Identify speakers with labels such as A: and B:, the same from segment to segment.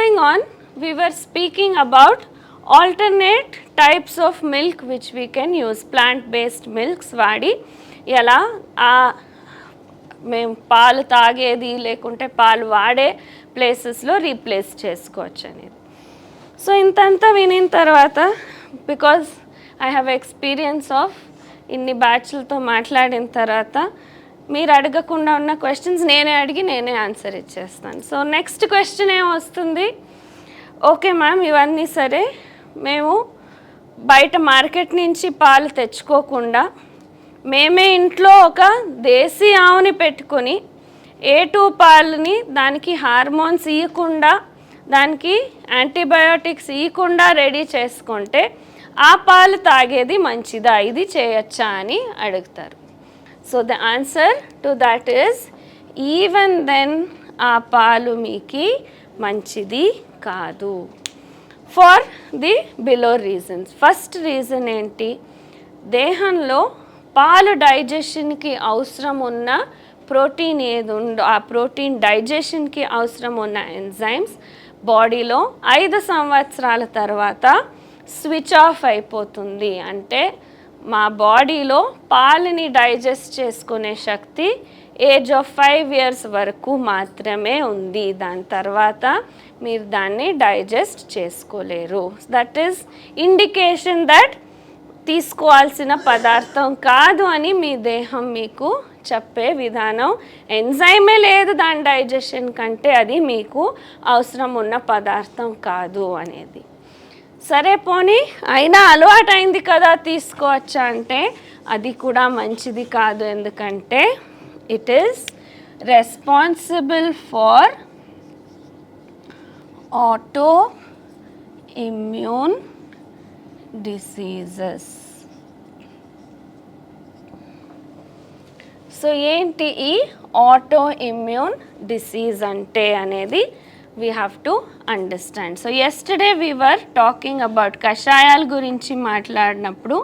A: moving on, we were speaking about alternate types of milk which we can use. Plant based milks వాడి ఎలా ఆ మేము పాలు తాగేది లేకుంటే పాలు వాడే ప్లేసెస్లో రీప్లేస్ చేసుకోవచ్చు అనేది. సో ఇంతంతా వినిన తర్వాత because I have experience of ఇన్ని బ్యాచ్లతో మాట్లాడిన తర్వాత మీరు అడగకుండా ఉన్న క్వశ్చన్స్ నేనే అడిగి నేనే ఆన్సర్ ఇచ్చేస్తాను. సో నెక్స్ట్ క్వశ్చన్ ఏమొస్తుంది ఓకే మ్యామ్ ఇవన్నీ సరే. మేము బయట మార్కెట్ నుంచి పాలు తెచ్చుకోకుండా మేమే ఇంట్లో ఒక దేశీ ఆవుని పెట్టుకొని ఏ టూ పాలని దానికి హార్మోన్స్ ఇవ్వకుండా దానికి యాంటీబయోటిక్స్ ఇవ్వకుండా రెడీ చేసుకుంటే ఆ పాలు తాగేది మంచిదా? ఇది చేయొచ్చా అని అడుగుతారు. So the answer to that is even then ఆ పాలు మీకు మంచిది కాదు. For the below reasons first reason ఏంటి? దేహంలో పాలు డైజెషన్కి అవసరం ఉన్న ప్రోటీన్ ఏది ఉందో ఆ ప్రోటీన్ డైజెషన్కి అవసరం ఉన్న ఎంజైమ్స్ బాడీలో ఐదు సంవత్సరాల తర్వాత స్విచ్ ఆఫ్ అయిపోతుంది. అంటే మా బాడీలో పాలని డైజెస్ట్ చేసుకునే శక్తి ఏజ్ ఆఫ్ ఫైవ్ ఇయర్స్ వరకు మాత్రమే ఉంది. దాని తర్వాత మీరు దాన్ని డైజెస్ట్ చేసుకోలేరు. దట్ ఈస్ ఇండికేషన్ దట్ తీసుకోవాల్సిన పదార్థం కాదు అని మీ దేహం మీకు చెప్పే విధానం. ఎంజైమే లేదు దాని డైజెషన్ కంటే అది మీకు అవసరం ఉన్న పదార్థం కాదు అనేది. సరే పోనీ అయినా అలవాటైంది కదా తీసుకోవచ్చా అంటే అది కూడా మంచిది కాదు ఎందుకంటే it is responsible for auto immune diseases so ఏంటి ఈ ఆటో ఇమ్యూన్ డిసీజ్ అంటే అనేది we have to understand so yesterday we were talking about కషాయాల గురించి మాట్లాడినప్పుడు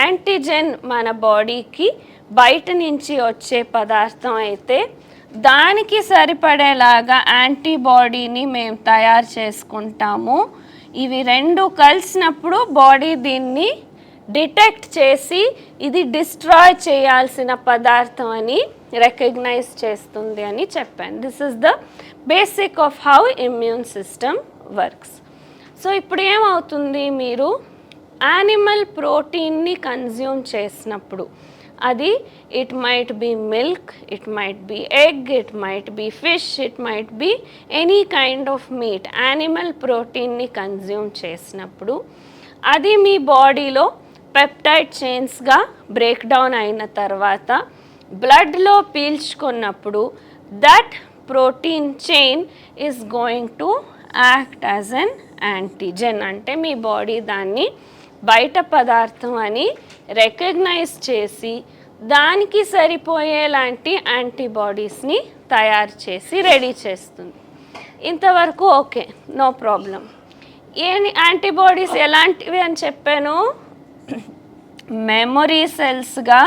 A: యాంటీజెన్ మన బాడీకి బయట నుంచి వచ్చే పదార్థం అయితే దానికి సరిపడేలాగా యాంటీబాడీని మేము తయారు చేసుకుంటాము. ఇవి రెండు కలిసినప్పుడు బాడీ దీన్ని డిటెక్ట్ చేసి ఇది డిస్ట్రాయ్ చేయాల్సిన పదార్థం అని రికగ్నైజ్ చేస్తుంది అని చెప్పాను. This is the basic of how immune system works so ఇప్పుడు ఏమవుతుంది మీరు యానిమల్ ప్రోటీన్ని కన్జ్యూమ్ చేసినప్పుడు అది it might be milk it might be egg it might be fish it might be any kind of meat animal ప్రోటీన్ని consume చేసినప్పుడు అది మీ బాడీలో peptide చైన్స్గా break down అయిన తర్వాత బ్లడ్లో పీల్చుకున్నప్పుడు that protein chain is going to act as an antigen అంటే మీ body దాన్ని బయట పదార్థం అని రికగ్నైజ్ చేసి దానికి సరిపోయేలాంటి యాంటీబాడీస్ని తయారు చేసి రెడీ చేస్తుంది. ఇంతవరకు ఓకే నో ప్రాబ్లం ఏ యాంటీబాడీస్ ఎలాంటివి అని చెప్పాను? మెమొరీ సెల్స్గా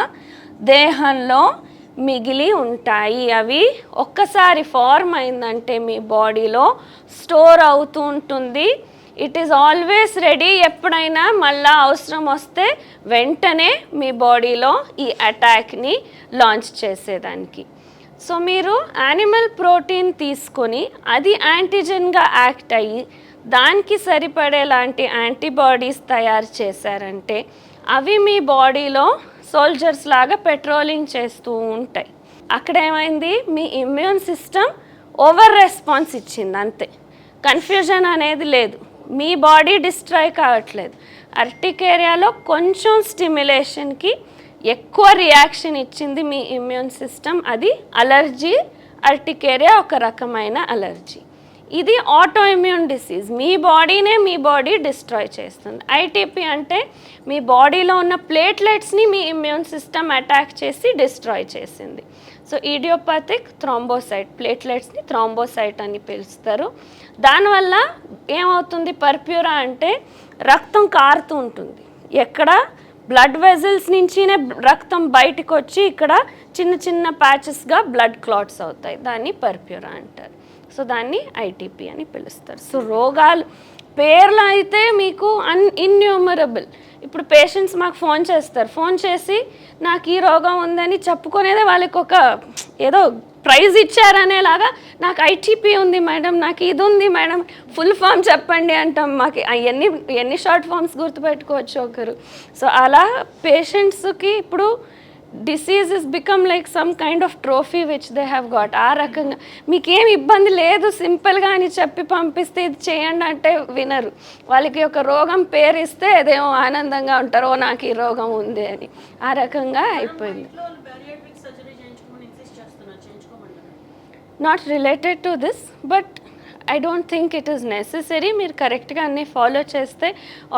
A: దేహంలో మిగిలి ఉంటాయి. అవి ఒక్కసారి ఫార్మ్ అయిందంటే మీ బాడీలో స్టోర్ అవుతూ ఉంటుంది. It is always ready. ఎప్పుడైనా మళ్ళా అవసరం వస్తే వెంటనే మీ బాడీలో ఈ అటాక్ని లాంచ్ చేసేదానికి. సో మీరు యానిమల్ ప్రోటీన్ తీసుకొని అది యాంటీజెన్గా యాక్ట్ అయ్యి దానికి సరిపడేలాంటి యాంటీబాడీస్ తయారు చేశారంటే అవి మీ బాడీలో సోల్జర్స్ లాగా పెట్రోలింగ్ చేస్తూ ఉంటాయి. అక్కడ ఏమైంది? మీ ఇమ్యూన్ సిస్టమ్ ఓవర్ రెస్పాన్స్ ఇచ్చింది అంతే. కన్ఫ్యూజన్ అనేది లేదు. మీ బాడీ డిస్ట్రాయ్ కావట్లేదు. అర్టిక్ ఏరియాలో కొంచెం స్టిమ్యులేషన్కి ఎక్కువ రియాక్షన్ ఇచ్చింది మీ ఇమ్యూన్ సిస్టమ్ అది అలర్జీ అర్టిక్ ఏరియా ఒక రకమైన అలర్జీ ఇది ఆటో ఇమ్యూన్ డిసీజ్ మీ బాడీనే మీ బాడీ డిస్ట్రాయ్ చేస్తుంది. ఐటీపీ అంటే మీ బాడీలో ఉన్న ప్లేట్లెట్స్ని మీ ఇమ్యూన్ సిస్టమ్ అటాక్ చేసి డిస్ట్రాయ్ చేసింది. సో ఈడియోపాథిక్ థ్రాంబోసైట్ ప్లేట్లెట్స్ని థ్రాంబోసైట్ అని పిలుస్తారు. దానివల్ల ఏమవుతుంది? పర్ప్యూరా అంటే రక్తం కారుతూ ఉంటుంది. ఎక్కడ? బ్లడ్ వెజల్స్ నుంచినే రక్తం బయటకు వచ్చి ఇక్కడ చిన్న చిన్న ప్యాచెస్గా బ్లడ్ క్లాట్స్ అవుతాయి. దాన్ని పర్ప్యూరా అంటారు. సో దాన్ని ఐటీపీ అని పిలుస్తారు. సో రోగాలు పేర్లు అయితే మీకు అన్ ఇన్యూమరబుల్. ఇప్పుడు పేషెంట్స్ మాకు ఫోన్ చేస్తారు. ఫోన్ చేసి నాకు ఈ రోగం ఉందని చెప్పుకునేదే వాళ్ళకి ఒక ఏదో ప్రైజ్ ఇచ్చారనేలాగా నాకు ఐటీపీ ఉంది మేడం నాకు ఇది ఉంది మేడం ఫుల్ ఫామ్ చెప్పండి అంటాం. మాకు ఆ ఎన్ని ఎన్ని షార్ట్ ఫామ్స్ గుర్తుపెట్టుకోవచ్చు ఒకరు. సో అలా పేషెంట్స్కి ఇప్పుడు disease is become like some kind of trophy which they have got ఆ రకంగా మీకేం ఇబ్బంది లేదు సింపుల్గా అని చెప్పి పంపిస్తే ఇది చేయండి అంటే వినరు. వాళ్ళకి ఒక రోగం పేరు ఇస్తే అదేమో ఆనందంగా ఉంటారు ఓ నాకు ఈ రోగం ఉంది అని. ఆ రకంగా అయిపోయింది. Not related to this but I don't think it is necessary మీరు కరెక్ట్గా అన్నీ ఫాలో చేస్తే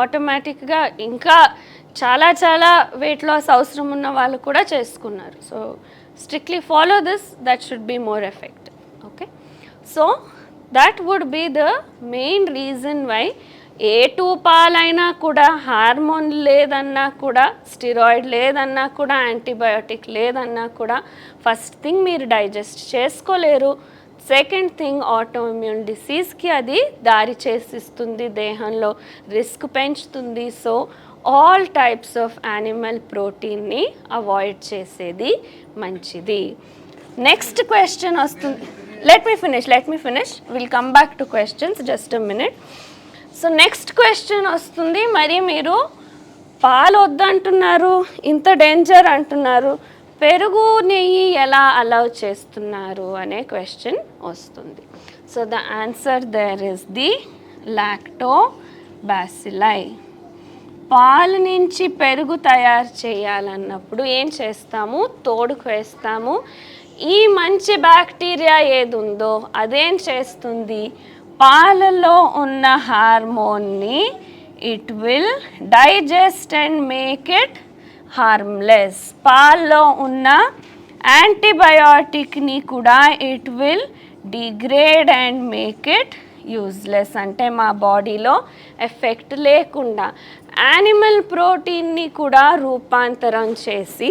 A: ఆటోమేటిక్గా ఇంకా చాలా చాలా వెయిట్ లాస్ అవసరం ఉన్న వాళ్ళు కూడా చేసుకున్నారు. So strictly follow this that should be more effect okay so that would be the main reason why A two పాలైనా కూడా హార్మోన్ లేదన్నా కూడా స్టిరాయిడ్ లేదన్నా కూడా యాంటీబయోటిక్ లేదన్నా కూడా ఫస్ట్ థింగ్ మీరు డైజెస్ట్ చేసుకోలేరు. సెకండ్ థింగ్ ఆటోఇమ్యూన్ డిసీజ్కి అది దారి చేసిస్తుంది దేహంలో. రిస్క్ పెంచుతుంది. So all types of animal ప్రోటీన్ని avoid చేసేది మంచిది. నెక్స్ట్ క్వశ్చన్ వస్తుంది let me finish let me finish will come back to questions just a minute so next question వస్తుంది మరి మీరు పాలు వద్దంటున్నారు ఇంత డేంజర్ అంటున్నారు పెరుగు నెయ్యి ఎలా అలౌ చేస్తున్నారు అనే క్వశ్చన్ వస్తుంది. So the answer there is the lactobacilli పాలు నుంచి పెరుగు తయారు చేయాలన్నప్పుడు ఏం చేస్తాము? తోడుకు వేస్తాము. ఈ మంచి బ్యాక్టీరియా ఏది ఉందో అదేం చేస్తుంది? పాలలో ఉన్న హార్మోన్ని it will digest and make it harmless. పాల్లో ఉన్న యాంటీబయాటిక్ని కూడా it will degrade and make it useless. అంటే మా బాడీలో ఎఫెక్ట్ లేకుండా. యానిమల్ ప్రోటీన్ని కూడా రూపాంతరం చేసి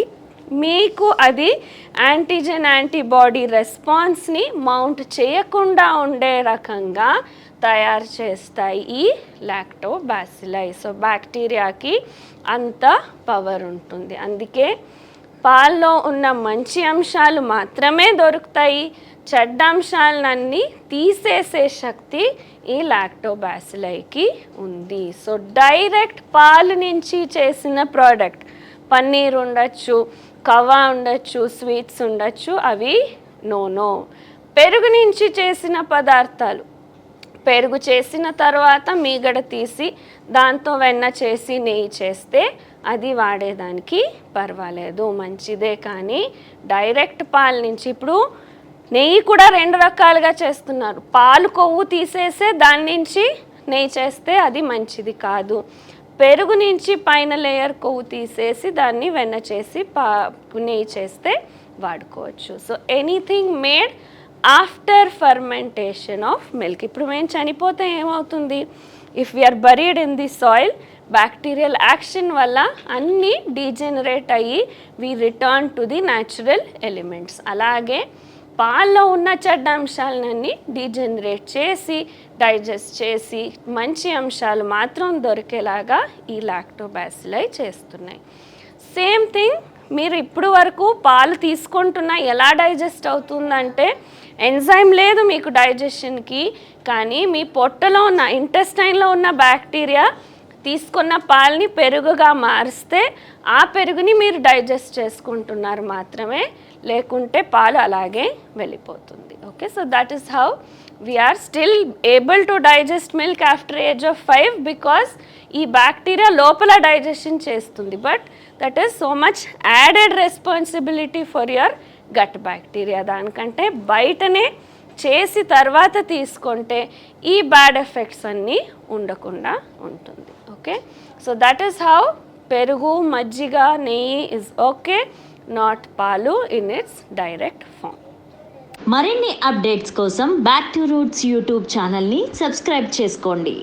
A: మీకు అది యాంటీజెన్ యాంటీబాడీ రెస్పాన్స్ని మౌంట్ చేయకుండా ఉండే రకంగా తయారు చేస్తాయి ఈ లాక్టోబాసిలై సో బ్యాక్టీరియాకి అంత పవర్ ఉంటుంది. అందుకే పాల్లో ఉన్న మంచి అంశాలు మాత్రమే దొరుకుతాయి. చెడ్డ అంశాలన్నీ తీసేసే శక్తి ఈ లాక్టోబాసిలైకి ఉంది. సో డైరెక్ట్ పాలు నుంచి చేసిన ప్రోడక్ట్. పన్నీర్ ఉండొచ్చు కవా ఉండొచ్చు స్వీట్స్ ఉండొచ్చు అవి నో నో. పెరుగు నుంచి చేసిన పదార్థాలు. పెరుగు చేసిన తర్వాత మీగడ తీసి దాంతో వెన్న చేసి నెయ్యి చేస్తే అది వాడేదానికి పర్వాలేదు మంచిదే. కానీ డైరెక్ట్ పాల నుంచి ఇప్పుడు నెయ్యి కూడా రెండు రకాలుగా చేస్తున్నారు. పాలు కొవ్వు తీసేసే దాని నుంచి నెయ్యి చేస్తే అది మంచిది కాదు. పెరుగు నుంచి పైన లేయర్ కొవ్వు తీసేసి దాన్ని వెన్న చేసి పా నెయ్యి చేస్తే వాడుకోవచ్చు. So anything made after fermentation of milk ఇప్పుడు మేము చనిపోతే ఏమవుతుంది? If we are buried in the soil bacterial action వల్ల అన్నీ డీజెనరేట్ అయ్యి we return to the natural elements అలాగే పాల్లో ఉన్న చెడ్డ అంశాలన్నీ డీజెనరేట్ చేసి డైజెస్ట్ చేసి మంచి అంశాలు మాత్రం దొరికేలాగా ఈ లాక్టోబాసిలై చేస్తున్నాయి. సేమ్ థింగ్ మీరు ఇప్పుడు వరకు పాలు తీసుకుంటున్నా ఎలా డైజెస్ట్ అవుతుందంటే ఎంజైమ్ లేదు మీకు డైజెషన్కి కానీ మీ పొట్టలో ఉన్న ఇంటెస్టైన్లో ఉన్న బ్యాక్టీరియా తీసుకున్న పాలని పెరుగుగా మారిస్తే ఆ పెరుగుని మీరు డైజెస్ట్ చేసుకుంటున్నారు మాత్రమే. లేకుంటే పాలు అలాగే వెళ్ళిపోతుంది. Okay so that is how we are still able to digest milk after age of five because ఈ బ్యాక్టీరియా లోపల డైజెషన్ చేస్తుంది. But that is so much added responsibility for your gut bacteria దానికంటే బయటనే చేసి తర్వాత తీసుకుంటే ఈ బ్యాడ్ ఎఫెక్ట్స్ అన్నీ ఉండకుండా ఉంటుంది. Okay so that is how పెరుగు మజ్జిగ నెయ్యి ఇస్ ఓకే నాట్ పాలు ఇన్ ఇట్స్ డైరెక్ట్ ఫామ్.
B: మరిన్ని అప్డేట్స్ కోసం బ్యాక్ టు రూట్స్ యూట్యూబ్ ఛానల్ని సబ్స్క్రైబ్ చేసుకోండి.